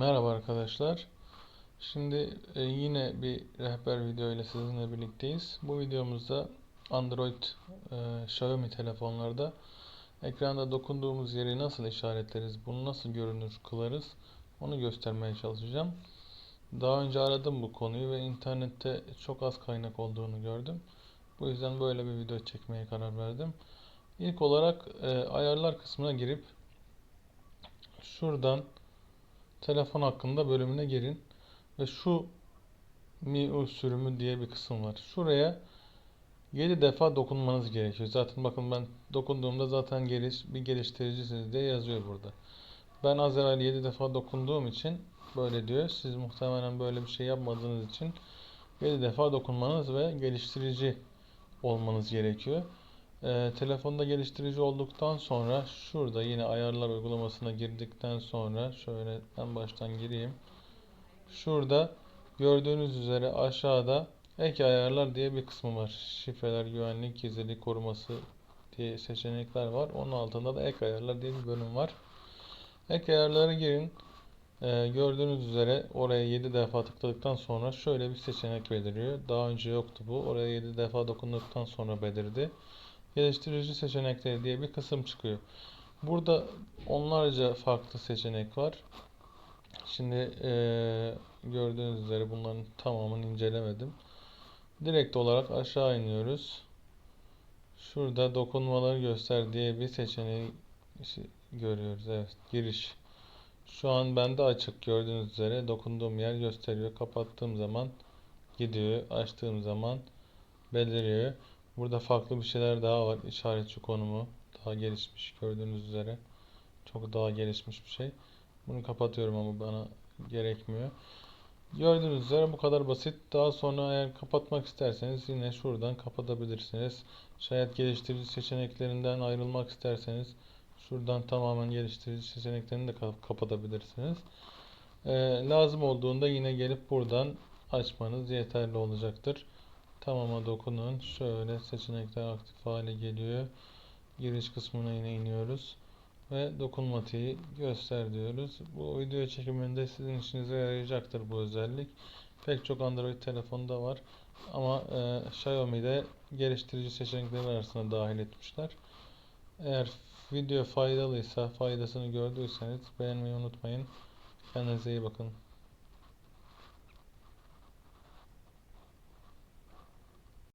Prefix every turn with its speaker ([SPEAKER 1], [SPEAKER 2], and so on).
[SPEAKER 1] Merhaba arkadaşlar. Şimdi e, yine bir rehber video ile sizinle birlikteyiz. Bu videomuzda Android e, Xiaomi telefonlarda ekranda dokunduğumuz yeri nasıl işaretleriz, bunu nasıl görünür kılarız onu göstermeye çalışacağım. Daha önce aradım bu konuyu ve internette çok az kaynak olduğunu gördüm. Bu yüzden böyle bir video çekmeye karar verdim. İlk olarak e, ayarlar kısmına girip şuradan telefon hakkında bölümüne girin ve şu MIUI sürümü diye bir kısım var. Şuraya 7 defa dokunmanız gerekiyor. Zaten bakın ben dokunduğumda zaten geliş, bir geliştiricisiniz diye yazıyor burada. Ben az evvel 7 defa dokunduğum için böyle diyor. Siz muhtemelen böyle bir şey yapmadığınız için 7 defa dokunmanız ve geliştirici olmanız gerekiyor. Ee, telefonda geliştirici olduktan sonra şurada yine ayarlar uygulamasına girdikten sonra şöyle en baştan gireyim. Şurada gördüğünüz üzere aşağıda ek ayarlar diye bir kısmı var. Şifreler, güvenlik, gizlilik koruması diye seçenekler var. Onun altında da ek ayarlar diye bir bölüm var. Ek ayarlara girin. Ee, gördüğünüz üzere oraya 7 defa tıkladıktan sonra şöyle bir seçenek beliriyor. Daha önce yoktu bu. Oraya 7 defa dokunduktan sonra belirdi geliştirici seçenekleri diye bir kısım çıkıyor. Burada onlarca farklı seçenek var. Şimdi e, gördüğünüz üzere bunların tamamını incelemedim. Direkt olarak aşağı iniyoruz. Şurada dokunmaları göster diye bir seçeneği görüyoruz. Evet, giriş. Şu an bende açık gördüğünüz üzere dokunduğum yer gösteriyor. Kapattığım zaman gidiyor. Açtığım zaman beliriyor. Burada farklı bir şeyler daha var. İşaretçi konumu daha gelişmiş gördüğünüz üzere. Çok daha gelişmiş bir şey. Bunu kapatıyorum ama bana gerekmiyor. Gördüğünüz üzere bu kadar basit. Daha sonra eğer kapatmak isterseniz yine şuradan kapatabilirsiniz. Şayet geliştirici seçeneklerinden ayrılmak isterseniz şuradan tamamen geliştirici seçeneklerini de kapatabilirsiniz. Ee, lazım olduğunda yine gelip buradan açmanız yeterli olacaktır. Tamama dokunun. Şöyle seçenekler aktif hale geliyor. Giriş kısmına yine iniyoruz. Ve dokunmatiği göster diyoruz. Bu video çekiminde sizin işinize yarayacaktır bu özellik. Pek çok Android telefonda var. Ama e, Xiaomi'de geliştirici seçenekleri arasında dahil etmişler. Eğer video faydalıysa, faydasını gördüyseniz beğenmeyi unutmayın. Kendinize iyi bakın.